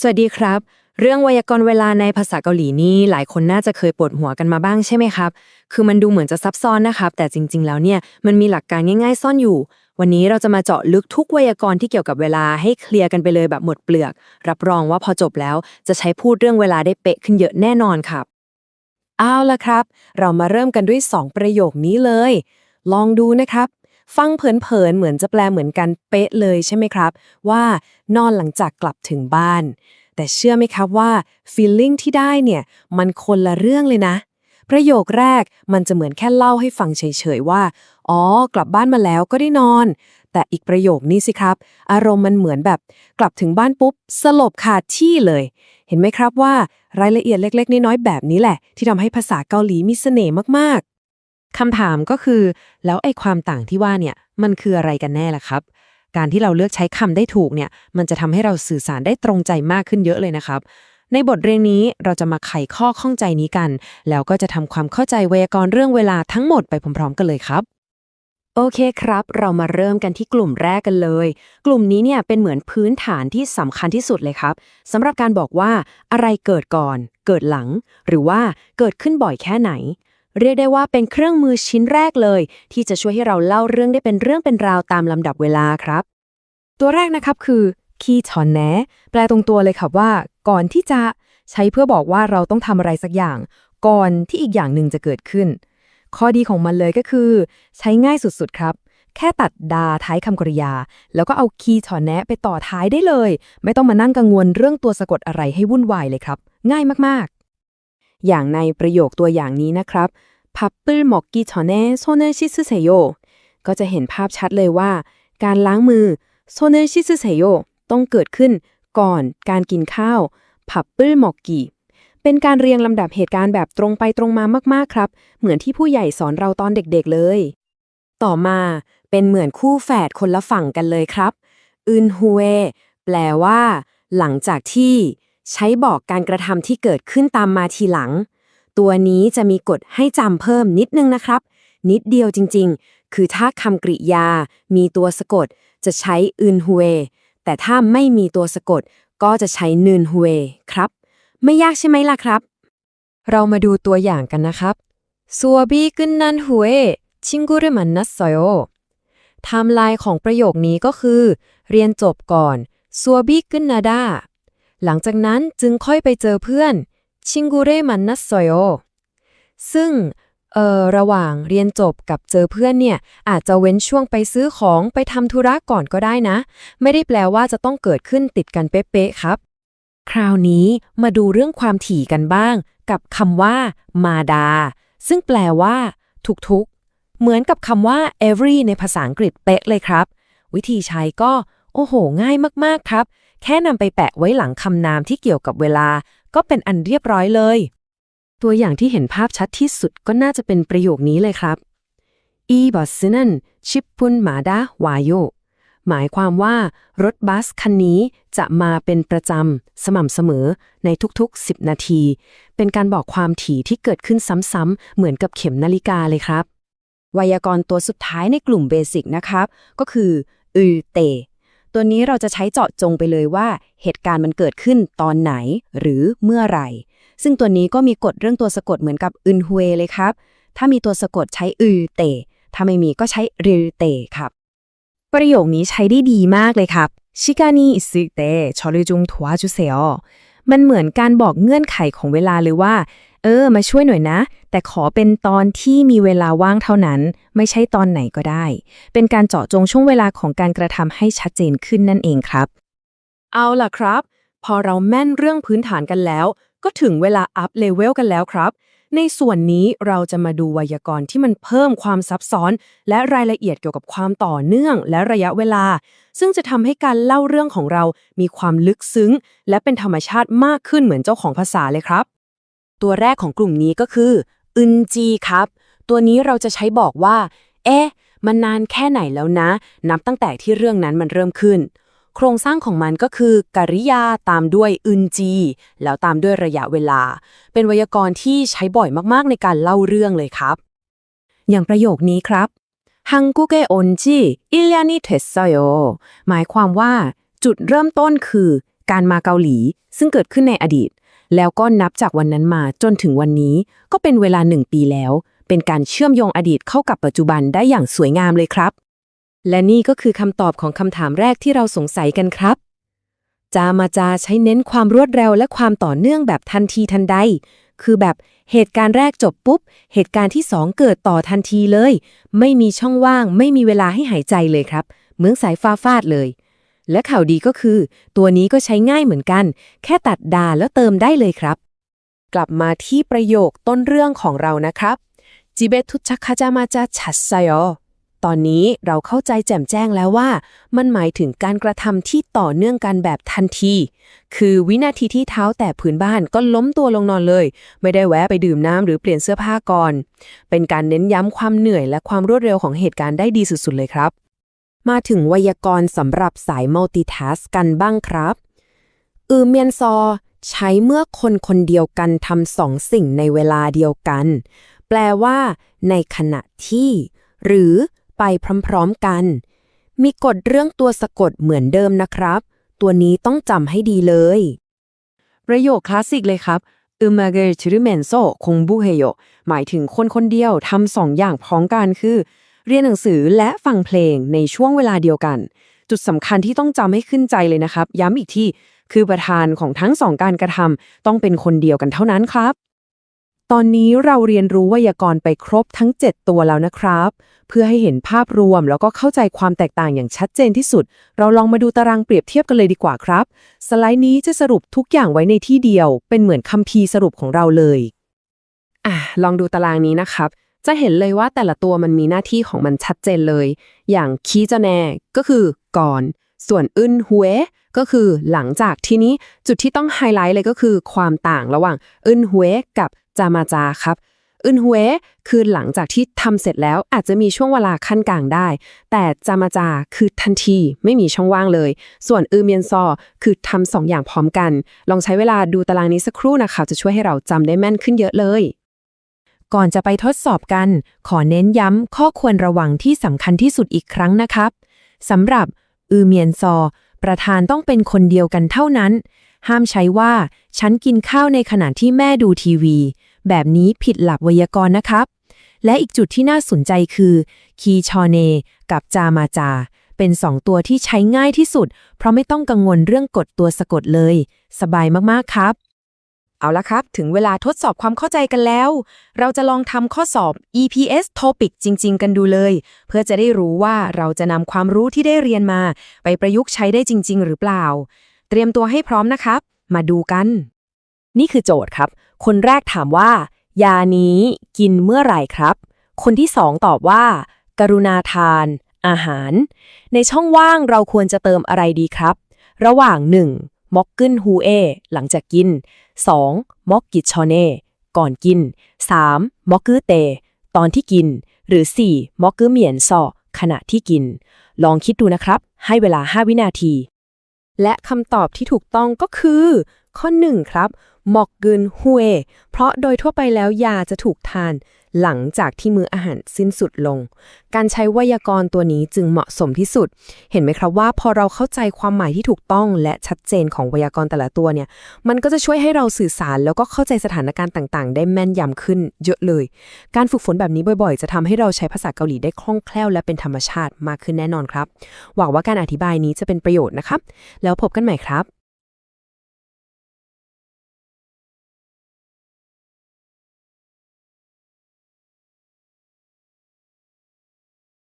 สวัสดีครับ เรื่องไวยากรณ์เวลาในภาษาเกาหลีนี่หลายคนน่าจะเคยปวดหัวกันมาบ้างใช่ไหมครับ คือมันดูเหมือนจะซับซ้อนนะครับ แต่จริง ๆ แล้วเนี่ยมันมีหลักการง่าย ๆ ซ่อนอยู่ วันนี้เราจะมาเจาะลึกทุกไวยากรณ์ที่เกี่ยวกับเวลาให้เคลียร์กันไปเลยแบบหมดเปลือก รับรองว่าพอจบแล้วจะใช้พูดเรื่องเวลาได้เป๊ะขึ้นเยอะแน่นอนครับเอาละครับ เรามาเริ่มกันด้วย 2 ประโยคนี้เลย ลองดูนะครับ ฟังเผินๆเหมือนจะแปลเหมือนกันเป๊ะเลยใช่ไหมครับ ว่านอนหลังจากกลับถึงบ้าน แต่เชื่อไหมครับว่า feeling ที่ได้เนี่ย มันคนละเรื่องเลยนะ ประโยคแรกมันจะเหมือนแค่เล่าให้ฟังเฉยๆว่า อ๋อ กลับบ้านมาแล้วก็ได้นอน แต่อีกประโยคนี้สิครับ อารมณ์มันเหมือนแบบ กลับถึงบ้านปุ๊บ สลบขาดที่เลย เห็นไหมครับว่ารายละเอียดเล็ก ๆ น้อยๆแบบนี้แหละ ที่ทำให้ภาษาเกาหลีมีเสน่ห์มาก คำถามก็คือ แล้วไอ้ความต่างที่ว่าเนี่ยมันคืออะไรกันแน่ล่ะครับ การที่เราเลือกใช้คำได้ถูกเนี่ยมันจะทำให้เราสื่อสารได้ตรงใจมากขึ้นเยอะเลยนะครับ ในบทเรียนนี้เราจะมาไขข้อข้องใจนี้กัน แล้วก็จะทำความเข้าใจไวยากรณ์เรื่องเวลาทั้งหมดไปพร้อมๆ กันเลยครับโอเคครับ เรามาเริ่มกันที่กลุ่มแรกกันเลย กลุ่มนี้เนี่ยเป็นเหมือนพื้นฐานที่สำคัญที่สุดเลยครับสำหรับการบอกว่าอะไรเกิดก่อน เกิดหลัง หรือว่าเกิดขึ้นบ่อยแค่ไหน เรียกได้ว่าเป็นเครื่องมือชิ้นแรกเลย ที่จะช่วยให้เราเล่าเรื่องได้เป็นเรื่องเป็นราวตามลำดับเวลาครับ ตัวแรกนะครับคือคีชอนแหนะแปลตรงตัวเลยครับว่า ก่อนที่จะใช้เพื่อบอกว่าเราต้องทำอะไรสักอย่าง ก่อนที่อีกอย่างหนึ่งจะเกิดขึ้น ข้อดีของมันเลยก็คือ ใช้ง่ายสุดๆครับ แค่ตัดดาท้ายคำกริยา แล้วก็เอาคีย์ถอนแนะไปต่อท้ายได้เลย ไม่ต้องมานั่งกังวลเรื่องตัวสะกดอะไรให้วุ่นวายเลยครับ ง่ายมากๆ อย่างในประโยคตัวอย่างนี้นะครับ พับเปิลหมอกกีถอนแนะโซเนชิซึเซโยก็จะเห็นภาพชัดเลยว่า การล้างมือโซเนชิซึเซโยต้องเกิดขึ้นก่อนการกินข้าวพับเปิลหมอกกีเป็นการเรียงลำดับเหตุการณ์แบบตรงไปตรงมามาก ๆ ครับ เหมือนที่ผู้ใหญ่สอนเราตอนเด็กๆเลย ต่อมาเป็นเหมือนคู่แฝดคนละฝั่งกันเลยครับอึนฮุเอแปลว่า หลังจากที่ ใช้บอกการกระทำที่เกิดขึ้นตามมาทีหลัง ตัวนี้จะมีกฎให้จำเพิ่มนิดนึงนะครับ นิดเดียวจริงๆ คือถ้าคำกริยา มีตัวสะกด จะใช้อึนฮุเอแต่ถ้าไม่มีตัวสะกด ก็จะใช้นึนฮุเอครับ ไม่ยากใช่ไหมล่ะครับ เรามาดูตัวอย่างกันนะครับสวบีกึนนันฮุเอชิงกุรมันนัสซอยโอไทำลายของประโยคนี้ก็คือ เรียนจบก่อนสวบีกึนนาดาหลังจากนั้นจึงค่อยไปเจอเพื่อน 친구를만났어요ซึ่งเอ่อระหว่างเรียนจบกับเจอเพื่อนเนี่ย อาจจะเว้นช่วงไปซื้อของไปทำธุระก่อนก็ได้นะ ไม่ได้แปลว่าจะต้องเกิดขึ้นติดกันเป๊ะๆครับ คราวนี้มาดูเรื่องความถี่กันบ้าง กับคำว่า มาดา ซึ่งแปลว่า ทุกๆ เหมือนกับคำว่า every ในภาษาอังกฤษเป๊ะเลยครับ วิธีใช้ก็ โอ้โห ง่ายมากๆครับ แค่นำไปแปะไว้หลังคำนามที่เกี่ยวกับเวลา ก็เป็นอันเรียบร้อยเลย ตัวอย่างที่เห็นภาพชัดที่สุดก็น่าจะเป็นประโยคนี้เลยครับอีบอสนันชิปปุนมาดาวายโยหมายความว่ารถบัสคันนี้จะมาเป็นประจำ สม่ำเสมอในทุกๆ 10 นาที เป็นการบอกความถี่ที่เกิดขึ้นซ้ำๆ เหมือนกับเข็มนาฬิกาเลยครับ ไวยากรณ์ตัวสุดท้ายในกลุ่มเบสิกนะครับ ก็คืออือเต ตัวนี้เราจะใช้เจาะจงไปเลยว่า เหตุการณ์มันเกิดขึ้นตอนไหนหรือเมื่อไหร่ ซึ่งตัวนี้ก็มีกฎเรื่องตัวสะกดเหมือนกับอึนฮุเอเลยครับ ถ้ามีตัวสะกดใช้อือเต ถ้าไม่มีก็ใช้ริอเตครับ ประโยคนี้ใช้ได้ดีมากเลยครับชิกานีอิสึเตชอริจุงทัวจุเซอมันเหมือนการบอกเงื่อนไขของเวลาเลยว่า เออ มาช่วยหน่อยนะ แต่ขอเป็นตอนที่มีเวลาว่างเท่านั้น ไม่ใช่ตอนไหนก็ได้ เป็นการเจาะจงช่วงเวลาของการกระทำให้ชัดเจนขึ้นนั่นเองครับ เอาล่ะครับ พอเราแม่นเรื่องพื้นฐานกันแล้ว ก็ถึงเวลาอัพเลเวลกันแล้วครับ ในส่วนนี้เราจะมาดูไวยากรณ์ที่มันเพิ่มความซับซ้อน และรายละเอียดเกี่ยวกับความต่อเนื่องและระยะเวลา ซึ่งจะทำให้การเล่าเรื่องของเรามีความลึกซึ้ง และเป็นธรรมชาติมากขึ้นเหมือนเจ้าของภาษาเลยครับ ตัวแรกของกลุ่มนี้ก็คืออึนจีครับ ตัวนี้เราจะใช้บอกว่า เอ๊ะ มันนานแค่ไหนแล้วนะ นับตั้งแต่ที่เรื่องนั้นมันเริ่มขึ้น โครงสร้างของมันก็คือ กริยาตามด้วยอึนจี แล้วตามด้วยระยะเวลา เป็นไวยากรณ์ที่ใช้บ่อยมากๆในการเล่าเรื่องเลยครับ อย่างประโยคนี้ครับฮังกุเกออนจิอิลานิเทสโยหมายความว่า จุดเริ่มต้นคือ การมาเกาหลี ซึ่งเกิดขึ้นในอดีต แล้วก็นับจากวันนั้นมาจนถึงวันนี้ก็เป็นเวลาหนึ่งปีแล้ว เป็นการเชื่อมโยงอดีตเข้ากับปัจจุบันได้อย่างสวยงามเลยครับ และนี่ก็คือคำตอบของคำถามแรกที่เราสงสัยกันครับ จามาจาใช้เน้นความรวดเร็วและความต่อเนื่องแบบทันทีทันใด คือแบบเหตุการณ์แรกจบปุ๊บ เหตุการณ์ที่สองเกิดต่อทันทีเลย ไม่มีช่องว่าง ไม่มีเวลาให้หายใจเลยครับ เหมือนสายฟ้าฟาดเลย และข่าวดีก็คือ ตัวนี้ก็ใช้ง่ายเหมือนกัน แค่ตัดดาแล้วเติมได้เลยครับ กลับมาที่ประโยคต้นเรื่องของเรานะครับจิเบทุชักคาจามาจาชัดไซอตอนนี้เราเข้าใจแจ่มแจ้งแล้วว่า มันหมายถึงการกระทำที่ต่อเนื่องกันแบบทันที คือวินาทีที่เท้าแตะพื้นบ้านก็ล้มตัวลงนอนเลย ไม่ได้แวะไปดื่มน้ำหรือเปลี่ยนเสื้อผ้าก่อน เป็นการเน้นย้ำความเหนื่อยและความรวดเร็วของเหตุการณ์ได้ดีสุดๆเลยครับ มาถึงไวยากรณ์สำหรับสาย multitask กันบ้างครับ อือเมียนซอ ใช้เมื่อคนคนเดียวกันทำสองสิ่งในเวลาเดียวกัน แปลว่า ในขณะที่ หรือไปพร้อมๆกัน มีกฎเรื่องตัวสะกดเหมือนเดิมนะครับ ตัวนี้ต้องจำให้ดีเลย ประโยคคลาสสิกเลยครับอืมเกอร์ชิรุเมนโซคงบุเฮโยหมายถึงคนคนเดียวทำสองอย่างพร้อมกันคือ เรียนหนังสือและฟังเพลงในช่วงเวลาเดียวกัน จุดสำคัญที่ต้องจำให้ขึ้นใจเลยนะครับ ย้ำอีกที่คือประธานของทั้งสองการกระทำต้องเป็นคนเดียวกันเท่านั้นครับ ตอนนี้เราเรียนรู้ไวยากรณ์ไปครบทั้ง 7 ตัวแล้วนะครับ เพื่อให้เห็นภาพรวมแล้วก็เข้าใจความแตกต่างอย่างชัดเจนที่สุด เราลองมาดูตารางเปรียบเทียบกันเลยดีกว่าครับ สไลด์นี้จะสรุปทุกอย่างไว้ในที่เดียว เป็นเหมือนคัมภีร์สรุปของเราเลยอะลองดูตารางนี้นะครับ จะเห็นเลยว่าแต่ละตัวมันมีหน้าที่ของมันชัดเจนเลย อย่างคีจะแน่ก็คือก่อน ส่วนอึนฮเวก็คือหลังจากที่นี้จุดที่ต้องไฮไลท์เลยก็คือความต่างระหว่างอึนฮเวกับจามาจาครับอึนฮเวคือหลังจากที่ทำเสร็จแล้วอาจจะมีช่วงเวลาขั้นกลางได้ แต่จามาจาคือทันทีไม่มีช่องว่างเลย ส่วนอือเมียนซอคือทำสองอย่างพร้อมกัน ลองใช้เวลาดูตารางนี้สักครู่นะคะจะช่วยให้เราจำได้แม่นขึ้นเยอะเลย ก่อนจะไปทดสอบกัน ขอเน้นย้ำข้อควรระวังที่สำคัญที่สุดอีกครั้งนะครับสำหรับอือเมียนซอ ประธานต้องเป็นคนเดียวกันเท่านั้น ห้ามใช้ว่า ฉันกินข้าวในขณะที่แม่ดูทีวี แบบนี้ผิดหลักไวยากรณ์นะครับ และอีกจุดที่น่าสนใจคือ คีชอเน กับจามาจา เป็นสองตัวที่ใช้ง่ายที่สุด เพราะไม่ต้องกังวลเรื่องกดตัวสะกดเลย สบายมากๆครับ เอาละครับ ถึงเวลาทดสอบความเข้าใจกันแล้ว เราจะลองทำข้อสอบ EPS Topic จริง ๆ กันดูเลย เพื่อจะได้รู้ว่าเราจะนำความรู้ที่ได้เรียนมา ไปประยุกต์ใช้ได้จริง ๆ หรือเปล่า เตรียมตัวให้พร้อมนะครับ มาดูกัน นี่คือโจทย์ครับ คนแรกถามว่า ยานี้กินเมื่อไหร่ครับ คนที่สองตอบว่า กรุณาทาน อาหาร ในช่องว่างเราควรจะเติมอะไรดีครับ ระหว่าง 1. มอกกึนฮูเอหลังจากกิน 2. มอกกิชอเน่ก่อนกิน 3. มอกกือเต ตอนที่กิน หรือ 4. มอกกือเหมียนซอขณะที่กิน ลองคิดดูนะครับ ให้เวลา 5 วินาที และคำตอบที่ถูกต้องก็คือ ข้อ 1 ครับ มอกกึนฮุเอเพราะโดยทั่วไปแล้วยาจะถูกทาน หลังจากที่มื้ออาหารสิ้นสุดลง การใช้ไวยากรณ์ตัวนี้จึงเหมาะสมที่สุด เห็นไหมครับว่าพอเราเข้าใจความหมายที่ถูกต้องและชัดเจนของไวยากรณ์แต่ละตัวเนี่ย มันก็จะช่วยให้เราสื่อสารแล้วก็เข้าใจสถานการณ์ต่างๆ ได้แม่นยำขึ้นเยอะเลย การฝึกฝนแบบนี้บ่อยๆ จะทำให้เราใช้ภาษาเกาหลีได้คล่องแคล่วและเป็นธรรมชาติมากขึ้นแน่นอนครับ หวังว่าการอธิบายนี้จะเป็นประโยชน์นะครับ แล้วพบกันใหม่ครับ